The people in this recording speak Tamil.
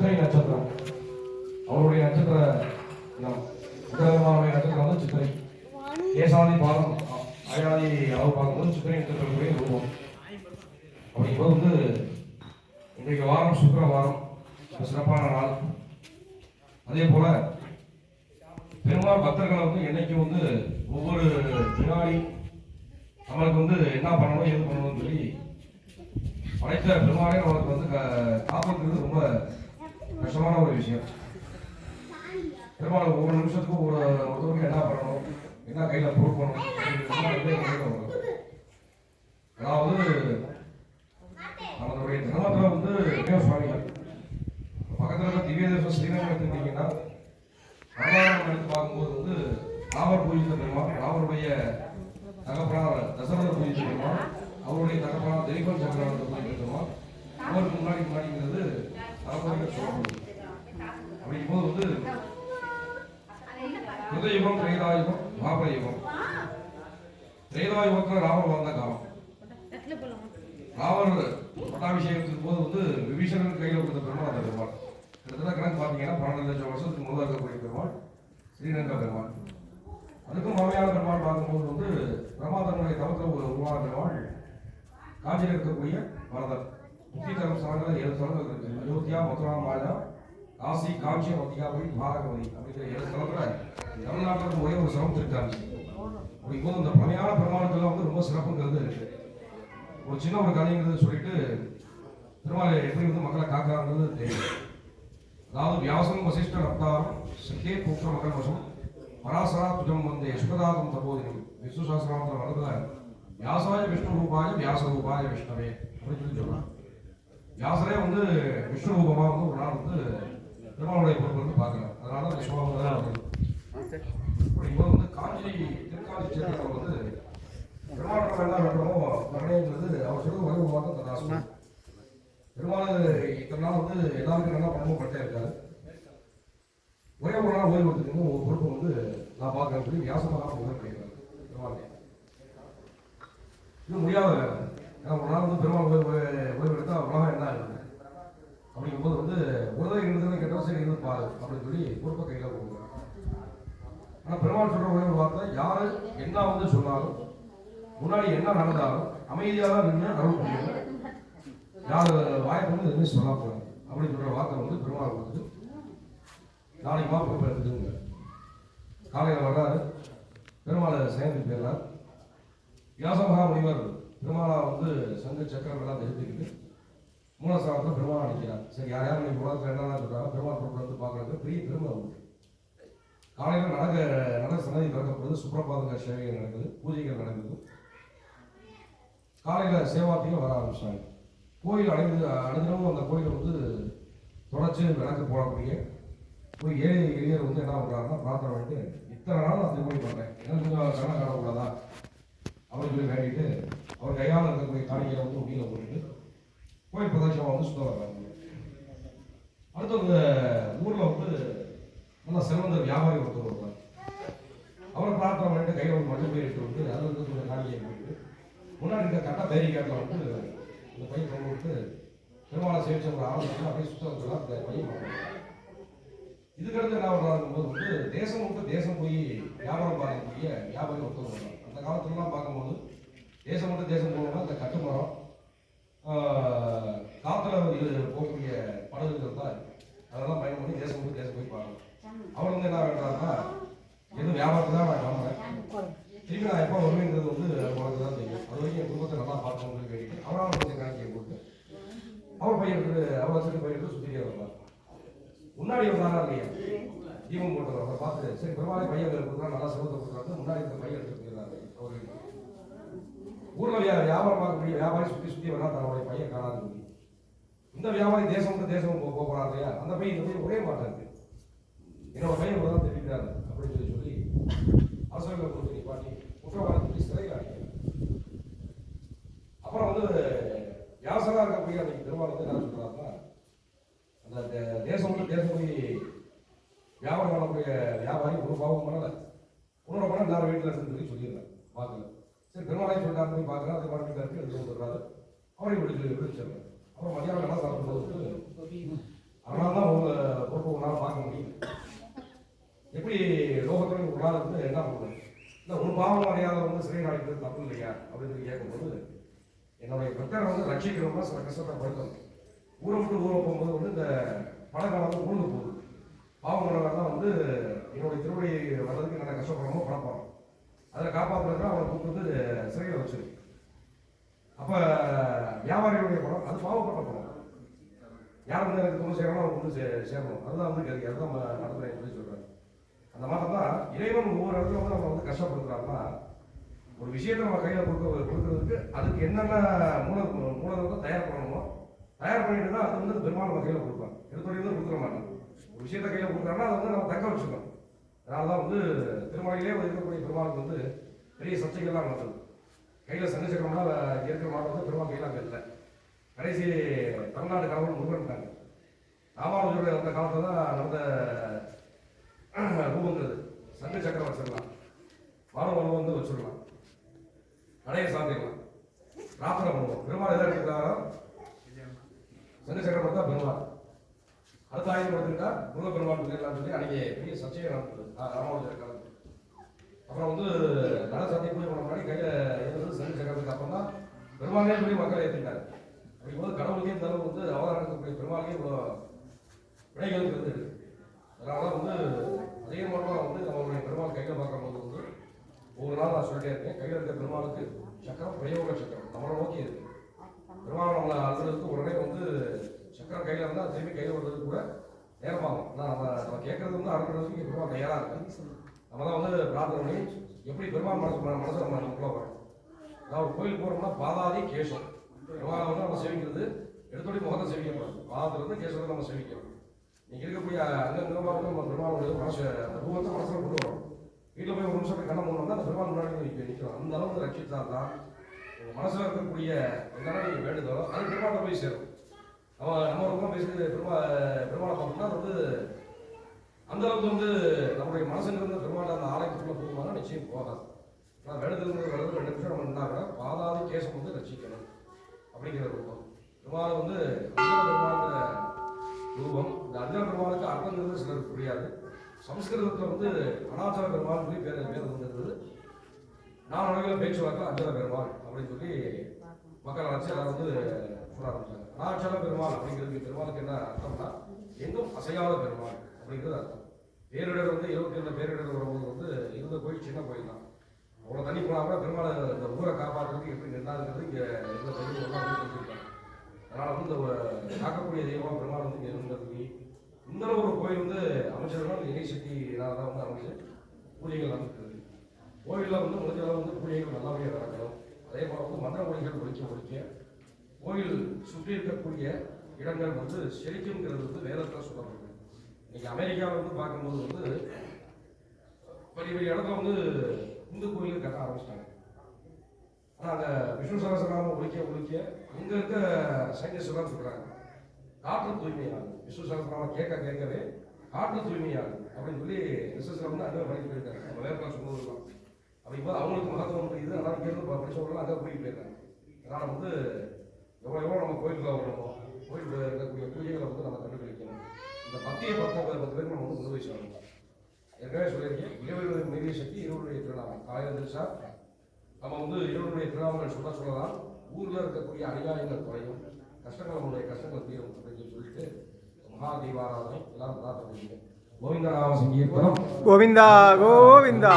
சித்திரை நட்சத்திரம். அவருடைய நட்சத்திர தினம் உத்தரமாவுடைய நட்சத்திரம் வந்து சித்திரை. ஏசாதி பாலம். அயாதி அளவு பார்க்கும்போது சித்திரை நட்சத்திரத்துடைய ரூபம். அப்படிங்கும்போது வந்து இன்றைக்கு வாரம் சுக்கர வாரம். சிறப்பான நாள். அதே போல் பெருமாள் பக்தர்களை வந்து என்னைக்கு வந்து ஒவ்வொரு வினாடி நம்மளுக்கு வந்து என்ன பண்ணணும் எது பண்ணணும்னு சொல்லி படைத்த பெருமாளே நம்மளுக்கு வந்து கா- காப்பாற்றுறது ரொம்ப கஷ்டமான ஒரு விஷயம். பெருமாள் ஒவ்வொரு நிமிஷத்துக்கும் ஒரு ஒருத்தருக்கு என்ன பண்ணணும்? என்ன கையில் பொறுக்கணும். அதாவது நம்மளுடைய தினமத்தில் வந்து சுவாமிகள். பக்கத்தில் இருக்க திவ்ய தேசம் ஸ்ரீரங்கம் எடுத்துக்கிட்டீங்கன்னா வரலாறு எடுத்து பார்க்கும்போது வந்து ராமர் பூஜித்த பெருமாள் ராமருடைய தகப்பனார் தசரதர் பூஜித்த பெருமாள் அவருடைய தகப்பனார் தெய்வம் சக்கரவர்த்தி பூஜித்த பெருமாள் அவருக்கு முன்னாடி முன்னாடிங்கிறது அப்படிங்கும்போது வந்து யுகம் திரேதாயுகம் துவாபர யுகம் திரேதாயுகத்தில் ராமர் வந்த காலம். ராமர் பட்டாபிஷேகத்தின் போது வந்து விபீஷணன் கையில் கொடுத்த பெருமாள் அந்த பெருமாள். கிட்டத்தட்ட கணக்கு பார்த்தீங்கன்னா பன்னெண்டு லட்சம் வருஷத்துக்கு முன்னாடி இருக்கக்கூடிய பெருமாள் ஸ்ரீரங்க பெருமாள். அதுக்கும் மாமையான பெருமாள் பார்க்கும்போது வந்து பிரமாதனுடைய தவத்தை ஒரு உருவான பெருமாள் காஞ்சியில் இருக்கக்கூடிய வரதர். முக்கியதரம் தரம் ஏழு சரணங்கள் இருக்கு. அயோத்தியா மதுரா மாயா காசி காஞ்சி மத்தியாபுரி பாரகவதி அப்படிங்கிற ஏழு ஸ்தலத்துல தமிழ்நாட்டில் ஒரே ஒரு சிரமம் திருக்காங்க அப்படிங்கும்போது இந்த பழையான பெருமாளுக்கெல்லாம் வந்து ரொம்ப சிறப்புங்கிறது இருக்கு. ஒரு சின்ன ஒரு கதைங்கிறது சொல்லிட்டு திருமலை எப்படி வந்து மக்களை காக்கிறாங்கிறது தெரியும். அதாவது வியாசம் வசிஷ்ட ரப்தாரம் சித்தே பூக்ஷ மக்கள் வசம். பராசரா துஜம் வந்தே சுகதாதம் தபோதினி விஷ்ணு சாஸ்திராமத்தில் வரதுல வியாசாய விஷ்ணு ரூபாய வியாச ரூபாய விஷ்ணவே அப்படின்னு சொல்லி சொல்கிறாங்க வியாசரே வந்து விஷ்ணு ரூபமா வந்து ஒரு நாள் வந்து பெருமாளுடைய பொறுப்பு வந்து பார்க்கலாம் அதனால அந்த சுபாவம் தான் அப்படிங்கும்போது வந்து காஞ்சி திருக்காஞ்சி சேர்ந்தவர் வந்து பெருமாள் என்ன வேண்டுமோ கருணைங்கிறது அவர் ஒரே ஒரு வார்த்தை ததாசம் பெருமாள் இத்தனை நாள் வந்து எல்லாருக்கும் நல்லா பண்ணவும் பட்டே இருக்காரு ஒரே ஒரு நாள் ஓய்வு எடுத்துக்கணும். ஒரு பொறுப்பு வந்து நான் பார்க்கறேன் சொல்லி வியாசமாக முதல் பண்ணியிருக்காரு பெருமாள் இது முடியாத வேலை. ஏன்னா ஒரு நாள் வந்து பெருமாள் ஓய்வு ஓய்வு எடுத்தால் உலகம் என்ன ஆகுது? அப்படிங்கும்போது வந்து உடனே இருந்ததுன்னு கேட்டால் சரி இருந்து பாரு அப்படின்னு சொல்லி பொறுப்பை கையில் கொடுக்குறாங்க ஆனால் பெருமாள் சொல்ற ஒரே ஒரு வார்த்தை யாரு என்ன வந்து சொன்னாலும் முன்னாடி என்ன நடந்தாலும் அமைதியாக நின்று அருள் பண்ணுங்க யார் வாய்ப்பு வந்து எதுவுமே சொல்ல போகிறேன் அப்படின்னு சொல்கிற வார்த்தை வந்து பெருமாள் வந்து நாளைக்கு மா எடுத்துங்க காலையில் வர்றாரு. பெருமாளை சேர்ந்து போயிடுறார் வியாசமகா முனிவர் பெருமாளா வந்து சங்க சக்கரம் எல்லாம் தெரிஞ்சுக்கிட்டு மூலஸ்தானத்தில் பெருமாள் அடிக்கிறார். சரி யார் யாரும் இன்னைக்கு உலகத்தில் என்னென்ன சொல்றாங்க பெருமாள் பொறுப்பு வந்து பார்க்கறது பெரிய பெருமை உண்டு காலையில் நடக்க நட சன்னதி திறக்கப்படுது சுப்பிரபாதங்க சேவைகள் நடக்குது பூஜைகள் நடக்குது. காலையில் சேவார்த்திகள் வர ஆரம்பிச்சாங்க. கோயில் அடைந்து அடைஞ்சவும் அந்த கோயிலை வந்து தொடர்ச்சி விளக்கு போடக்கூடிய ஒரு ஏழை எளியர் வந்து என்ன பண்ணுறாருன்னா பிரார்த்தனை பண்ணிட்டு இத்தனை நாள் நான் திருப்பணி பண்ணுறேன் எனக்கு கொஞ்சம் கடன் காணக்கூடாதா? அப்படின்னு சொல்லி வேண்டிட்டு அவர் கையால் இருக்கக்கூடிய காணிக்கையை வந்து உண்டியில் போட்டுட்டு கோயில் பிரதட்சமாக வந்து சுத்தம் வர்றாங்க அடுத்தவங்க ஊரில் வந்து நல்லா சிறந்த வியாபாரி ஒருத்தர் வருவார். அவரை பிரார்த்தனை பண்ணிட்டு கையில் ஒரு மஞ்சள் பயிர் எடுத்து வந்து அதில் இருந்து கொஞ்சம் காணிக்கையை போட்டு முன்னாடி இருக்க கட்ட பேரிக்காட்டில் வந்து இந்த பையன் கொண்டு விட்டு பெருமாளை சேவிச்ச ஒரு ஆள் அப்படியே சுத்தம் அந்த பையன் பண்ணுறாங்க இதுக்கடுத்து என்ன பண்ணுறாங்க போது வந்து தேசம் விட்டு தேசம் போய் வியாபாரம் பார்க்கக்கூடிய வியாபாரி ஒருத்தர் வருவாங்க அந்த காலத்துலலாம் பார்க்கும்போது தேசம் மட்டும் தேசம் போகணும்னா அந்த கட்டுமரம் ஆஹ், காத்துல இது போகக்கூடிய படகுகள் தான் அதெல்லாம் பயன் பண்ணி தேசம் மட்டும் தேசம் போய் பார்க்கணும். அவர் வந்து என்ன பண்ணுறாருன்னா எதுவும் வியாபாரத்தை தான் நான் கிளம்புறேன் திரும்பி நான் எப்போ வருவேங்கிறது வந்து உனக்கு தான் தெரியும். அது வரைக்கும் என் குடும்பத்தை நல்லா பார்க்கணும்னு கேட்டு அவரால் கொஞ்சம் கணக்கியை போட்டு அவர் பையன் அவர் வச்சுட்டு பையன் சுத்திரியா சுற்றிட்டே முன்னாடி வந்தாரா இல்லையா? தீபம் போட்டு அவரை பார்த்து சரி பெருமாளை பையன் கொடுக்குறா நல்லா சிவத்தை கொடுக்குறாங்க முன்னாடி இந்த பையன் எடுத்து போயிடுறாரு ஊர்ல வியா- வியாபாரம் வியாபாரி சுற்றி சுற்றி வரா தன்னுடைய பையன் காணாது இந்த வியாபாரி தேசம் விட்டு தேசம் போக போறாரு இல்லையா? அந்த பையன் இந்த பையன் ஒரே மாட்டாரு என்னோட பையன் தான் தெரிவிக்கிறாரு அப்படின்னு சொல்லி சொல்லி அரசாங்கம் கொடுத்து நிப்பாட்டி குற்றவாளி சிறையில் அடைக்கிறார். அப்புறம் வந்து யாசரா இருக்க போய் அன்னைக்கு பெருமாள் வந்து என்ன சொல்றாருன்னா அந்த தே- தேசம் விட்டு தேசம் போய் வியாபாரம் பண்ணக்கூடிய வியாபாரி ஒரு பாவம் பண்ணலை. உன்னோட பணம் எல்லாரும் வீட்டில் இருக்குன்னு சொல்லி சொல்லிடுறேன் பார்க்கல. சரி பெருமாளையும் சொல்லிட்டாரு போய் பார்க்குறேன் அது பணம் வீட்டில் இருக்கு எடுத்து வந்துடுறாரு அவரையும் விடுதலை சொல்லி அப்புறம் மதியானம் நல்லா சாப்பிடும்போது அதனால தான் பார்க்க முடியும் எப்படி லோகத்தில் ஒரு நாள் வந்து என்ன பண்ணுறது? இல்லை ஒரு பாவம் அறியாத வந்து சிறை நாளைக்கு தப்பு இல்லையா? அப்படின்னு கேட்கும்போது என்னுடைய பிரச்சனை வந்து ரட்சிக்கணும்னா சில கஷ்டத்தை படுத்தணும். ஊரை விட்டு ஊரை போகும்போது வந்து இந்த பழக்கம் வந்து உழுந்து போகுது பாவம் தான் வந்து என்னுடைய திருவடி வர்றதுக்கு என்ன கஷ்டப்படுறோமோ பணப்போம் அதில் காப்பாற்றுறதுக்கு அவனை கூப்பிட்டு வந்து சிறையில் வச்சிருக்கு அப்போ வியாபாரிகளுடைய படம் அது பாவப்பட்ட படம். யார் வந்து எனக்கு கொண்டு சேரணும் அவங்க கொண்டு சே சேரணும். அதுதான் வந்து கதி அதுதான் நடத்துறேன் சொல்லி சொல்கிறேன் அந்த மாதிரி தான் இறைவன் ஒவ்வொரு இடத்துல வந்து நம்ம வந்து கஷ்டப்படுத்துறாருன்னா ஒரு விஷயத்தை நம்ம கையில் கொடுக்க கொடுக்கறதுக்கு அதுக்கு என்னென்ன மூல மூலதனத்தை தயார் பண்ணணுமோ தயார் பண்ணிட்டு தான் அது வந்து பெருமாள் நம்ம கையில் கொடுப்போம் எடுத்தோடய வந்து கொடுத்துட மாட்டோம் ஒரு விஷயத்தை கையில் கொடுக்குறாங்கன்னா அதை வந்து நம்ம தக்க வச்சுக்கணும். அதனால தான் வந்து திருமலையிலே இருக்கக்கூடிய பெருமாளுக்கு வந்து பெரிய சர்ச்சைகள்லாம் நடந்தது கையில் சங்க இருக்கிற மாவட்டம் வந்து பெருமாள் கையில் அங்கே இல்லை. கடைசி தமிழ்நாடு கடவுள் முருகன்ட்டாங்க ராமானுஜருடைய அந்த காலத்தில் தான் நடந்த ரூபங்கிறது சங்க சக்கரம் வச்சிடலாம். வானம் வந்து வச்சிடலாம். நடைய சாத்திடலாம். பிரார்த்தனை பண்ணுவோம். பெருமாள் எதாவது இருக்கிறாரோ சங்க சக்கரம் தான் பெருமாள். அடுத்த ஆயுதம் எடுத்துக்கிட்டா முருக பெருமாள் சொல்லலாம் சொல்லி அன்னைக்கு பெரிய சர்ச்சையை நடந்தது. ராமானுஜர் காலத்தில் அப்புறம் வந்து நல்ல சத்திய பூஜை பண்ண முன்னாடி கையில் இருந்தது சங்க சக்கரத்துக்கு அப்புறம் தான் பெருமாளே போய் மக்களை ஏற்றிட்டாரு அப்படிங்கும்போது கடவுளுக்கே இந்த அளவு வந்து அவதாரம் இருக்கக்கூடிய இவ்வளோ விடைகள் இருந்தது அதனால வந்து அதே மாதிரி வந்து நம்மளுடைய பெருமாள் கையில் பார்க்கும்போது வந்து ஒவ்வொரு நாள் நான் சொல்லிட்டே இருக்கேன். கையில் இருக்க பெருமாளுக்கு சக்கரம் பிரயோக சக்கரம். நம்மளை நோக்கி இருக்கு. பெருமாள் நம்மளை அழுகிறதுக்கு உடனே வந்து சக்கரம் கையில் இருந்தால் திரும்பி கையில் விடுறது கூட நேரமாகும். ஆனால் நம்ம நம்ம கேட்கறது வந்து அறுக்கிறதுக்கு இங்கே பெருமாள் தயாராக இருக்கு. நம்ம தான் வந்து பிரார்த்தனை பண்ணி எப்படி பெருமாள் மனசு மனசு நம்ம நமக்குள்ள வரும். நான் ஒரு கோயில் போகிறோம்னா பாதாதி கேசம் பெருமாளை வந்து நம்ம சேவிக்கிறது எடுத்தோடய முகத்தை சேவிக்கக்கூடாது பாதத்துலேருந்து கேசத்தை நம்ம சேவிக்கிறோம் நீங்கள் இருக்கக்கூடிய அங்கங்கமாக வந்து நம்ம பெருமாளுடைய மனசு அந்த ரூபத்தை மனசில் கொண்டு வரும். வீட்டில் போய் ஒரு நிமிஷம் கண்ணை மூணு அந்த பெருமாள் முன்னாடி நிற்கிறோம் அந்த அளவுக்கு ரட்சித்தா தான் உங்கள் மனசில் இருக்கக்கூடிய என்னென்ன நீங்கள் வேண்டுதலோ அது பெருமாளை போய் சேரும். அவன் நம்ம ரொம்ப பேசி பெருமா பெருமாளை பார்த்தோம்னா அது வந்து அந்த அளவுக்கு வந்து நம்முடைய மனசுங்கிறது பெருமாள் அந்த ஆலயத்துக்குள்ள போகும்போது நிச்சயம் போகாது. நான் வேண்டுதல் வருது ரெண்டு நிமிஷம் நம்ம நின்றாங்க பாதாதி கேசம் வந்து ரசிக்கணும். அப்படிங்கிற ரூபம். பெருமாள் வந்து அர்ஜுன பெருமாளுங்கிற ரூபம். இந்த அர்ஜுன பெருமாளுக்கு அர்த்தங்கிறது சிலருக்கு புரியாது. சம்ஸ்கிருதத்தில் வந்து அனாச்சார பெருமாள் சொல்லி பேர் பேர் வந்துருந்தது. நான் உலகில் பேச்சுவாக்கில் அர்ஜுன பெருமாள் அப்படின்னு சொல்லி மக்கள் நினச்சி எல்லாரும் வந்து சொல்ல ஆரம்பிச்சாங்க. அனாச்சார பெருமாள் அப்படிங்கிறது பெருமாளுக்கு என்ன அர்த்தம்னா எங்கும் அசையாத பெருமாள் அப்படிங்கிறது அர்த்தம். பேரிடர் வந்து இருபத்தி ஏழு பேரிடர் வரும்போது வந்து இருந்த கோயில் சின்ன கோயில் தான். அவ்வளோ தண்ணி போனால் கூட பெருமாளை இந்த ஊரை காப்பாற்றுறதுக்கு எப்படி நின்றாங்கிறது இங்கே எந்த தண்ணி தெரிஞ்சிருக்காங்க அதனால் வந்து இந்த காக்கக்கூடிய தெய்வம் பெருமாள் வந்து இங்கே இருந்ததுக்கு இன்னொரு ஒரு கோயில் வந்து அமைச்சர்கள் இறை சக்தியினால் தான் வந்து அமைச்சு பூஜைகள் நடந்துட்டு கோயிலில் வந்து முடிஞ்ச அளவு வந்து பூஜைகள் நல்லபடியாக நடக்கணும் அதே போல் வந்து மந்திர மொழிகள் ஒழிக்க ஒழிக்க கோயில் சுற்றி இருக்கக்கூடிய இடங்கள் வந்து செழிக்கும்ங்கிறது வந்து வேதத்தில் சொல்லப்படுது இன்னைக்கு அமெரிக்காவில் வந்து பார்க்கும்போது வந்து பெரிய பெரிய இடத்துல வந்து இந்து கோயில் கட்ட ஆரம்பிச்சிட்டாங்க. ஆனால் அந்த விஷ்ணு சகசரநாமம் ஒழிக்க ஒழிக்க அங்கே இருக்க சயின்டிஸ்ட் எல்லாம் சொல்கிறாங்க காற்று தூய்மையாகும். விஷ்ணு சகசரநாமம் கேட்க கேட்கவே காற்று தூய்மையாகும் அப்படின்னு சொல்லி ரிசர்ச்சில் வந்து அங்கே வழங்கி போயிருக்காங்க நம்ம வேறு சொன்னது தான் போது அவங்களுக்கு மகத்துவம் புரியுது அதனால் இங்கேருந்து படிச்சவங்களாம் அங்கே போய் போயிருக்காங்க அதனால் வந்து எவ்வளோ எவ்வளோ நம்ம கோயிலுக்குள்ள வரணுமோ கோயில் இருக்கக்கூடிய பூஜைகளை வந்து நம்ம கண்டுபிடிக்கணும். இந்த பத்தியை பத்து பத்து பேருக்கு நம்ம வந்து முன் வச்சு ஏற்கனவே சொல்லியிருக்கேன் இறைவனுடைய மீறிய சக்தி இருவருடைய திருநாமம். காலையில் தெரிசா நம்ம வந்து இருவருடைய திருநாமங்கள் சொல்ல சொல்லலாம். ஊரில் இருக்கக்கூடிய அநியாயங்கள் குறையும். கஷ்டங்கள் நம்மளுடைய கஷ்டங்கள் தீரும் அப்படின்னு சொல்லிட்டு மகா தீபாராதனை எல்லாரும் பிரார்த்தனை பண்ணிங்க கோவிந்த நாம சங்கீர்த்தனம் கோவிந்தா. கோவிந்தா